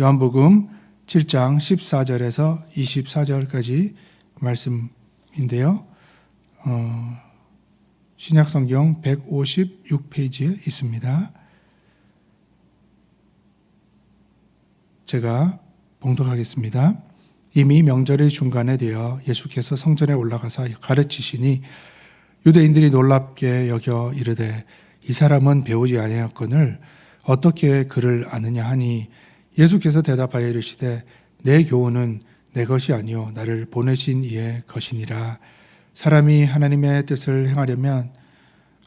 요한복음 7장 14절에서 24절까지 말씀인데요. 어, 신약성경 156페이지에 있습니다. 제가 봉독하겠습니다. 이미 명절의 중간에 되어 예수께서 성전에 올라가서 가르치시니 유대인들이 놀랍게 여겨 이르되 이 사람은 배우지 아니하였거늘 어떻게 그를 아느냐 하니 예수께서 대답하여 이르시되 내 교훈은 내 것이 아니요 나를 보내신 이의 것이니라. 사람이 하나님의 뜻을 행하려면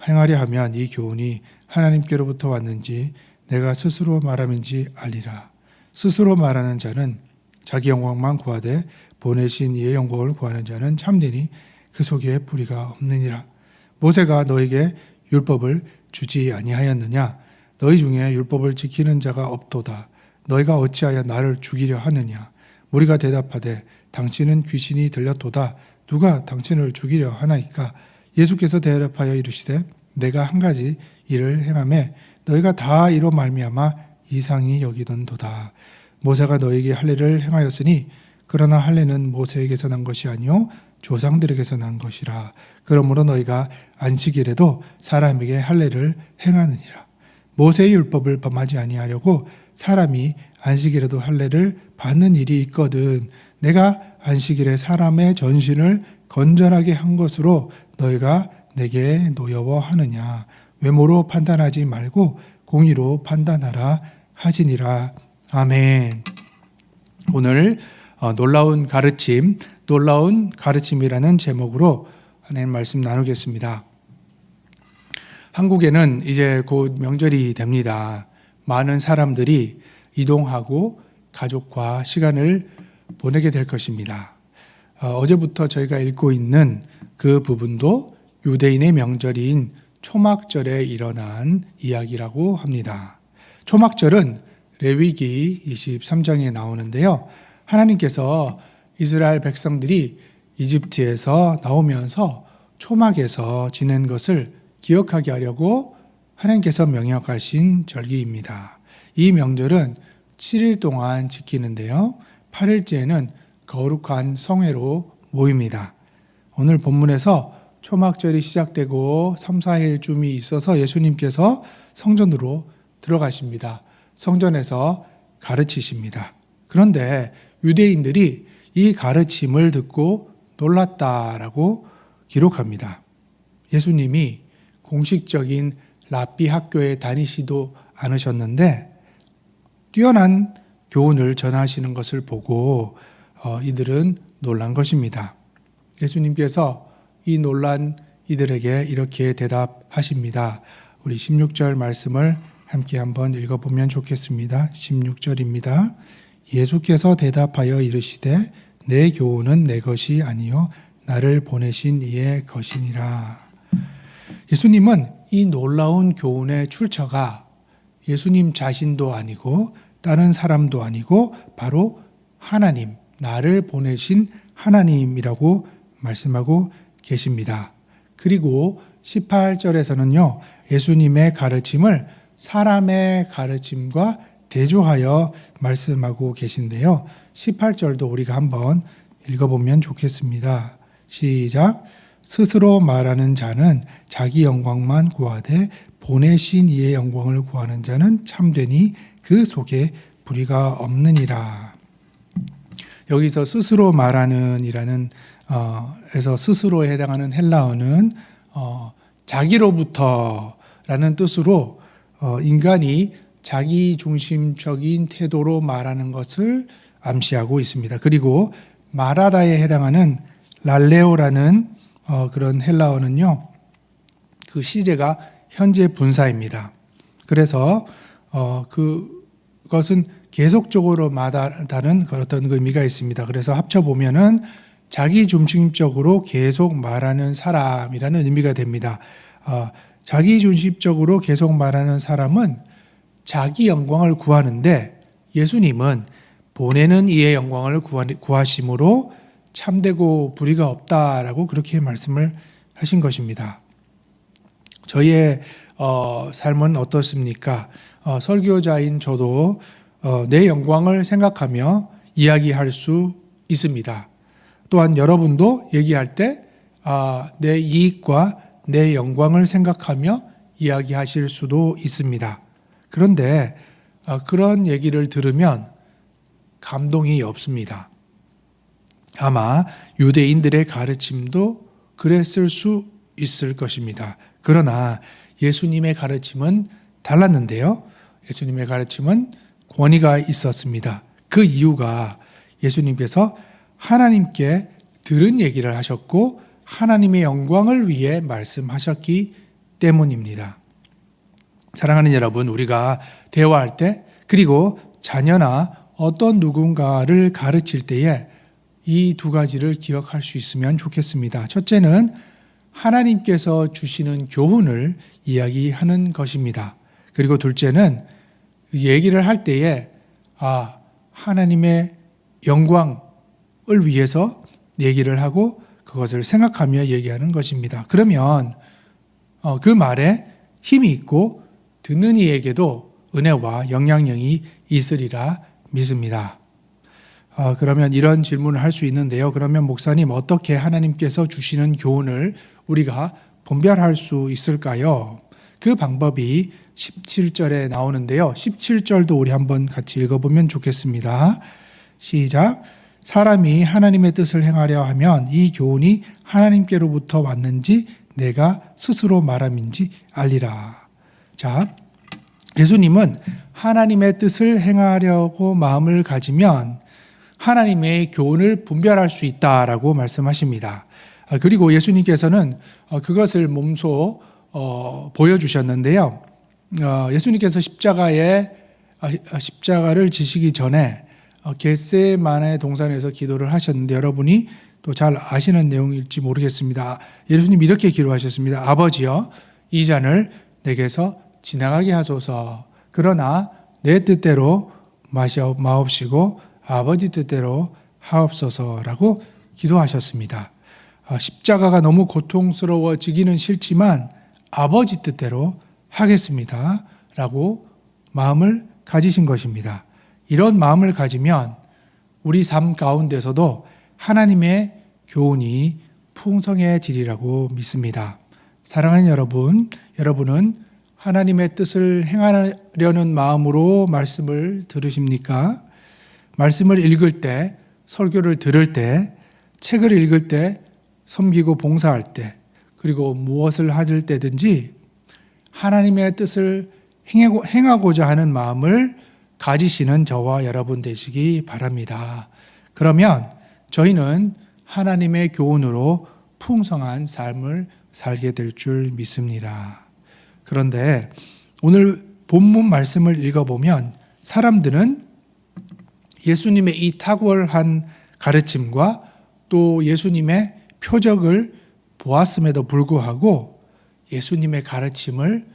행하려 하면 이 교훈이 하나님께로부터 왔는지 내가 스스로 말함인지 알리라. 스스로 말하는 자는 자기 영광만 구하되 보내신 이의 영광을 구하는 자는 참되니 그 속에 불의가 없느니라. 모세가 너에게 율법을 주지 아니하였느냐? 너희 중에 율법을 지키는 자가 없도다 너희가 어찌하여 나를 죽이려 하느냐? 우리가 대답하되 당신은 귀신이 들렸도다. 누가 당신을 죽이려 하나이까? 예수께서 대답하여 이르시되 내가 한 가지 일을 행함에 너희가 다 이로 말미암아 이상히 여기던도다. 모세가 너에게 할례를 행하였으니 그러나 할례는 모세에게서 난 것이 아니요 조상들에게서 난 것이라. 그러므로 너희가 안식일에도 사람에게 할례를 행하느니라 모세의 율법을 범하지 아니하려고 사람이 안식일에도 할례를 받는 일이 있거든. 내가 안식일에 사람의 전신을 건전하게 한 것으로 너희가 내게 노여워하느냐? 외모로 판단하지 말고 공의로 판단하라 하시니라. 아멘. 오늘 어, 놀라운 가르침 놀라운 가르침이라는 제목으로 하나님 말씀 나누겠습니다 한국에는 이제 곧 명절이 됩니다. 많은 사람들이 이동하고 가족과 시간을 보내게 될 것입니다. 어, 제부터 저희가 읽고 있는 그 부분도 유대인의 명절인 초막절에 일어난 이야기라고 합니다. 초막절은 레위기 23장에 나오는데요. 하나님께서 이스라엘 백성들이 이집트에서 나오면서 초막에서 지낸 것을 기억하게 하려고 하나님께서 명령하신 절기입니다. 이 명절은 7일 동안 지키는데요. 8일째에는 거룩한 성회로 모입니다. 오늘 본문에서 초막절이 시작되고 3, 4일쯤이 있어서 예수님께서 성전으로 들어가십니다. 성전에서 가르치십니다. 그런데 유대인들이 이 가르침을 듣고 놀랐다라고 기록합니다. 예수님이 공식적인 랍비 학교에 다니시도 않으셨는데 뛰어난 교훈을 전하시는 것을 보고 어, 이들은 놀란 것입니다. 예수님께서 이 놀란 이들에게 이렇게 대답하십니다. 우리 16절 말씀을 함께 한번 읽어보면 좋겠습니다. 16절입니다. 예수께서 대답하여 이르시되 내 교훈은 내 것이 아니요 나를 보내신 이의 것이니라. 예수님은 이 놀라운 교훈의 출처가 예수님 자신도 아니고 다른 사람도 아니고 바로 하나님, 나를 보내신 하나님이라고 말씀하고 계십니다. 그리고 18절에서는요, 예수님의 가르침을 사람의 가르침과 대조하여 말씀하고 계신데요. 18절도 우리가 한번 읽어보면 좋겠습니다. 시작. 스스로 말하는 자는 자기 영광만 구하되 보내신 이의 영광을 구하는 자는 참되니 그 속에 불의가 없느니라. 여기서 스스로 말하는이라는 어, 에서 스스로에 해당하는 헬라어는 어, 자기로부터라는 뜻으로 어, 인간이 자기 중심적인 태도로 말하는 것을 암시하고 있습니다. 그리고 말하다에 해당하는 랄레오라는 어, 그런 헬라어는요, 그 시제가 현재 분사입니다. 그래서 어, 그것은 계속적으로 말하다는 어떤 의미가 있습니다. 그래서 합쳐 보면은 자기 중심적으로 계속 말하는 사람이라는 의미가 됩니다. 어, 자기 중심적으로 계속 말하는 사람은 자기 영광을 구하는데 예수님은 보내는 이의 영광을 구하심으로 참되고 불의가 없다라고 그렇게 말씀을 하신 것입니다. 저희의 어, 삶은 어떻습니까? 어, 설교자인 저도 어, 내 영광을 생각하며 이야기할 수 있습니다. 또한 여러분도 얘기할 때 아, 내 이익과 내 영광을 생각하며 이야기하실 수도 있습니다. 그런데 아, 그런 얘기를 들으면 감동이 없습니다. 아마 유대인들의 가르침도 그랬을 수 있을 것입니다. 그러나 예수님의 가르침은 달랐는데요. 예수님의 가르침은 권위가 있었습니다. 그 이유가 예수님께서 하나님께 들은 얘기를 하셨고 하나님의 영광을 위해 말씀하셨기 때문입니다. 사랑하는 여러분, 우리가 대화할 때 그리고 자녀나 어떤 누군가를 가르칠 때에 이 두 가지를 기억할 수 있으면 좋겠습니다. 첫째는 하나님께서 주시는 교훈을 이야기하는 것입니다. 그리고 둘째는 얘기를 할 때에 아, 하나님의 영광을 위해서 얘기를 하고 그것을 생각하며 얘기하는 것입니다. 그러면 어, 그 말에 힘이 있고 듣는 이에게도 은혜와 영향력이 있으리라 믿습니다. 어, 그러면 이런 질문을 할 수 있는데요. 그러면 목사님 어떻게 하나님께서 주시는 교훈을 우리가 분별할 수 있을까요? 그 방법이 17절에 나오는데요. 17절도 우리 한번 같이 읽어보면 좋겠습니다. 시작. 사람이 하나님의 뜻을 행하려 하면 이 교훈이 하나님께로부터 왔는지 내가 스스로 말함인지 알리라. 자, 예수님은 하나님의 뜻을 행하려고 마음을 가지면 하나님의 교훈을 분별할 수 있다라고 말씀하십니다. 아, 그리고 예수님께서는 어, 그것을 몸소 어, 보여주셨는데요. 어, 예수님께서 십자가에 아, 십자가를 지시기 전에 겟세만의 동산에서 기도를 하셨는데 여러분이 또 잘 아시는 내용일지 모르겠습니다. 예수님 이렇게 기도하셨습니다. 아버지여 이 잔을 내게서 지나가게 하소서. 그러나 내 뜻대로 마시옵 마옵시고 아버지 뜻대로 하옵소서라고 기도하셨습니다. 아, 십자가가 너무 고통스러워지기는 싫지만 아버지 뜻대로 하겠습니다. 라고 마음을 가지신 것입니다. 이런 마음을 가지면 우리 삶 가운데서도 하나님의 교훈이 풍성해지리라고 믿습니다. 사랑하는 여러분, 여러분은 하나님의 뜻을 행하려는 마음으로 말씀을 들으십니까? 말씀을 읽을 때, 설교를 들을 때, 책을 읽을 때, 섬기고 봉사할 때, 그리고 무엇을 하실 때든지 하나님의 뜻을 행하고 자 하는 마음을 가지시는 저와 여러분 되시기 바랍니다. 그러면 저희는 하나님의 교훈으로 풍성한 삶을 살게 될 줄 믿습니다. 그런데 오늘 본문 말씀을 읽어보면 사람들은 예수님의 이 탁월한 가르침과 또 예수님의 표적을 보았음에도 불구하고 예수님의 가르침을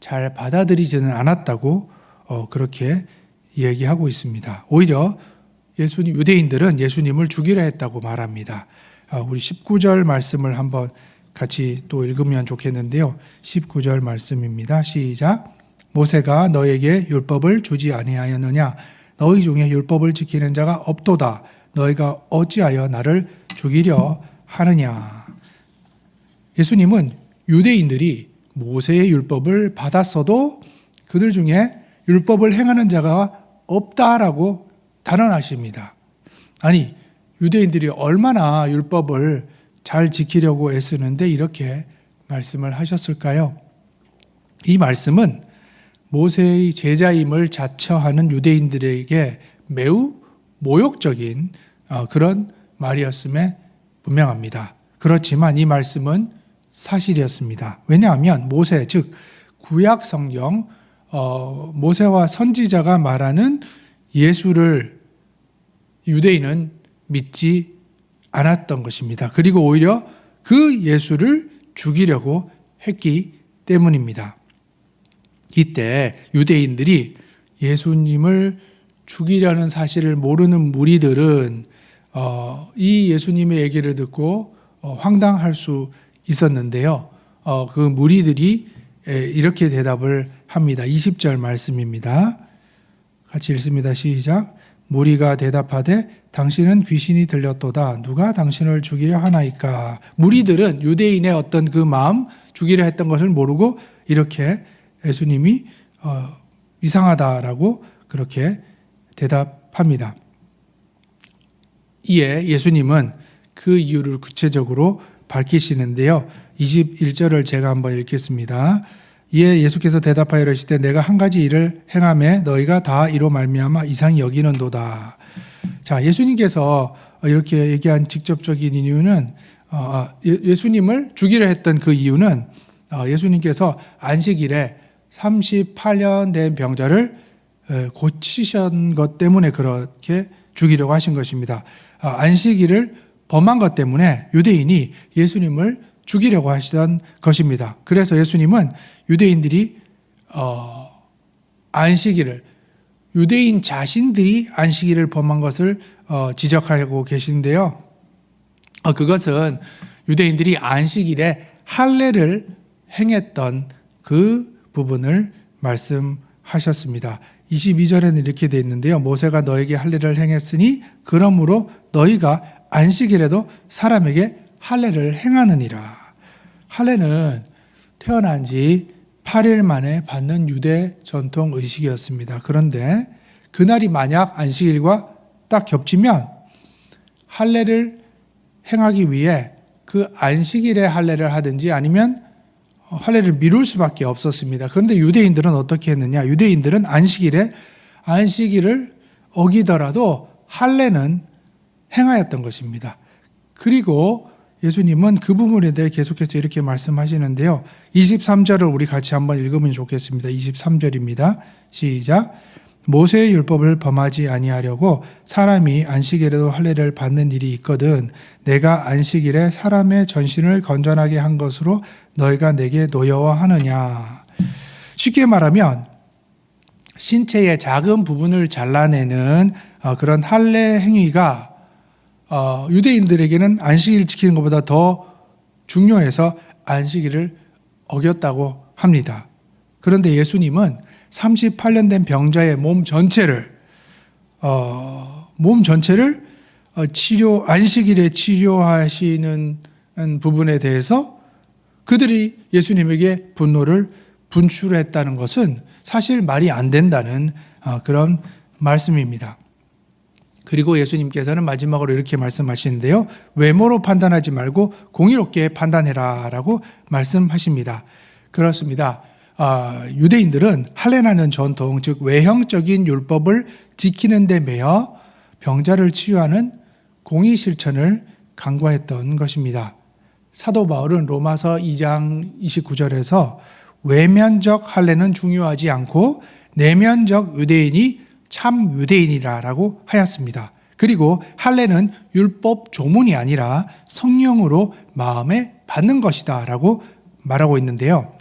잘 받아들이지는 않았다고 어, 그렇게 얘기하고 있습니다. 오히려 예수님 유대인들은 예수님을 죽이려 했다고 말합니다. 아, 우리 19절 말씀을 한번 같이 또 읽으면 좋겠는데요. 19절 말씀입니다. 시작. 모세가 너에게 율법을 주지 아니하였느냐? 너희 중에 율법을 지키는 자가 없도다. 너희가 어찌하여 나를 죽이려 하느냐? 예수님은 유대인들이 모세의 율법을 받았어도 그들 중에 율법을 행하는 자가 없다라고 단언하십니다. 아니, 유대인들이 얼마나 율법을 잘 지키려고 애쓰는데 이렇게 말씀을 하셨을까요? 이 말씀은 모세의 제자임을 자처하는 유대인들에게 매우 모욕적인 어, 그런 말이었음에 분명합니다. 그렇지만 이 말씀은 사실이었습니다. 왜냐하면 모세 즉 구약 성경 어, 모세와 선지자가 말하는 예수를 유대인은 믿지 않았던 것입니다. 그리고 오히려 그 예수를 죽이려고 했기 때문입니다. 이때 유대인들이 예수님을 죽이려는 사실을 모르는 무리들은 어, 이 예수님의 얘기를 듣고 어, 황당할 수 있었는데요. 어, 그 무리들이 에, 이렇게 대답을 합니다. 20절 말씀입니다. 같이 읽습니다. 시작. 무리가 대답하되 당신은 귀신이 들렸도다. 누가 당신을 죽이려 하나이까? 무리들은 유대인의 어떤 그 마음 죽이려 했던 것을 모르고 이렇게 예수님이 어, 이상하다라고 그렇게 대답합니다. 이에 예수님은 그 이유를 구체적으로 밝히시는데요. 21절을 제가 한번 읽겠습니다. 이에 예수께서 대답하여 이르시되 내가 한 가지 일을 행함에 너희가 다 이로 말미암아 이상히 여기는도다. 자, 예수님께서 이렇게 얘기한 직접적인 이유는 어, 예- 예수님을 죽이려 했던 그 이유는 어, 예수님께서 안식일에 38년 된 병자를 에, 고치신 것 때문에 그렇게 죽이려고 하신 것입니다. 어, 안식일을 범한 것 때문에 유대인이 예수님을 죽이려고 하시던 것입니다. 그래서 예수님은 유대인들이 어, 안식일을 유대인 자신들이 안식일을 범한 것을 어, 지적하고 계신데요. 어, 그것은 유대인들이 안식일에 할례를 행했던 그 부분을 말씀하셨습니다. 22절에는 이렇게 되어 있는데요. 모세가 너에게 할례를 행했으니 그러므로 너희가 안식일에도 사람에게 할례를 행하느니라. 할례는 태어난 지 8일 만에 받는 유대 전통 의식이었습니다. 그런데 그날이 만약 안식일과 딱 겹치면 할례를 행하기 위해 그 안식일에 할례를 하든지 아니면 할례를 미룰 수밖에 없었습니다. 그런데 유대인들은 어떻게 했느냐? 유대인들은 안식일에 안식일을 어기더라도 할례는 행하였던 것입니다. 그리고 예수님은 그 부분에 대해 계속해서 이렇게 말씀하시는데요. 23절을 우리 같이 한번 읽으면 좋겠습니다. 23절입니다. 시작. 모세의 율법을 범하지 아니하려고 사람이 안식일에도 할례를 받는 일이 있거든 내가 안식일에 사람의 전신을 건전하게 한 것으로 너희가 내게 노여워하느냐 쉽게 말하면 신체의 작은 부분을 잘라내는 어, 그런 할례 행위가 어, 유대인들에게는 안식일 지키는 것보다 더 중요해서 안식일을 어겼다고 합니다. 그런데 예수님은 38년 된 병자의 몸 전체를 어, 몸 전체를 어, 치료 안식일에 치료하시는 부분에 대해서 그들이 예수님에게 분노를 분출했다는 것은 사실 말이 안 된다는 어, 그런 말씀입니다. 그리고 예수님께서는 마지막으로 이렇게 말씀하시는데요. 외모로 판단하지 말고 공의롭게 판단해라 라고 말씀하십니다. 그렇습니다. 아, 유대인들은 할례나는 전통, 즉 외형적인 율법을 지키는 데 매여 병자를 치유하는 공의 실천을 강구했던 것입니다. 사도 바울은 로마서 2장 29절에서 외면적 할례는 중요하지 않고 내면적 유대인이 참 유대인이라라고 하였습니다. 그리고 할례는 율법 조문이 아니라 성령으로 마음에 받는 것이다라고 말하고 있는데요.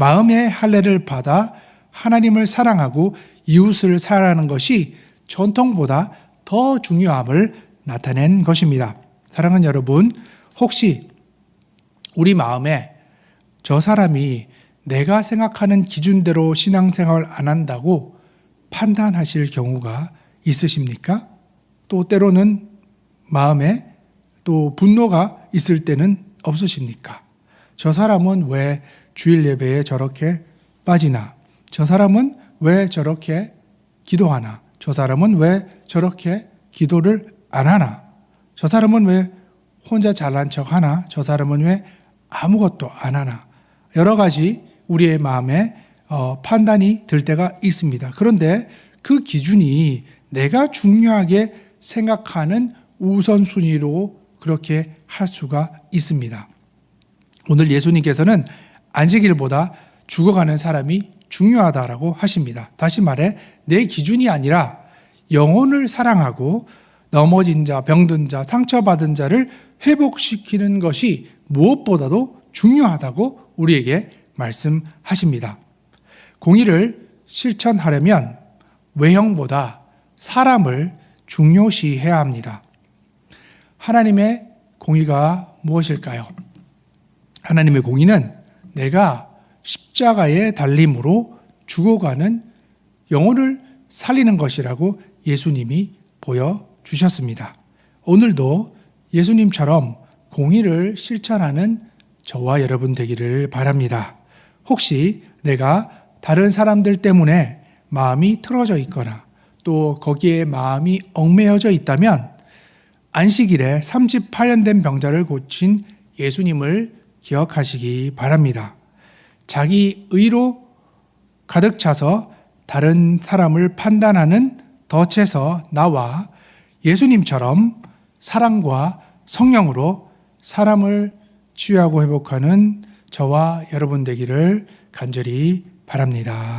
마음의 할례를 받아 하나님을 사랑하고 이웃을 사랑하는 것이 전통보다 더 중요함을 나타낸 것입니다. 사랑하는 여러분, 혹시 우리 마음에 저 사람이 내가 생각하는 기준대로 신앙생활 안 한다고 판단하실 경우가 있으십니까? 또 때로는 마음에 또 분노가 있을 때는 없으십니까? 저 사람은 왜 주일 예배에 저렇게 빠지나? 저 사람은 왜 저렇게 기도하나? 저 사람은 왜 저렇게 기도를 안 하나? 저 사람은 왜 혼자 잘난 척 하나? 저 사람은 왜 아무것도 안 하나? 여러 가지 우리의 마음에 어, 판단이 들 때가 있습니다. 그런데 그 기준이 내가 중요하게 생각하는 우선순위로 그렇게 할 수가 있습니다. 오늘 예수님께서는 안식일보다 죽어가는 사람이 중요하다라고 하십니다. 다시 말해, 내 기준이 아니라 영혼을 사랑하고 넘어진 자, 병든 자, 상처받은 자를 회복시키는 것이 무엇보다도 중요하다고 우리에게 말씀하십니다. 공의를 실천하려면 외형보다 사람을 중요시해야 합니다. 하나님의 공의가 무엇일까요? 하나님의 공의는 내가 십자가의 달림으로 죽어가는 영혼을 살리는 것이라고 예수님이 보여주셨습니다. 오늘도 예수님처럼 공의를 실천하는 저와 여러분 되기를 바랍니다. 혹시 내가 다른 사람들 때문에 마음이 틀어져 있거나 또 거기에 마음이 얽매여져 있다면 안식일에 38년 된 병자를 고친 예수님을 기억하시기 바랍니다. 자기 의로 가득 차서 다른 사람을 판단하는 덫에서 나와 예수님처럼 사랑과 성령으로 사람을 치유하고 회복하는 저와 여러분 되기를 간절히 바랍니다.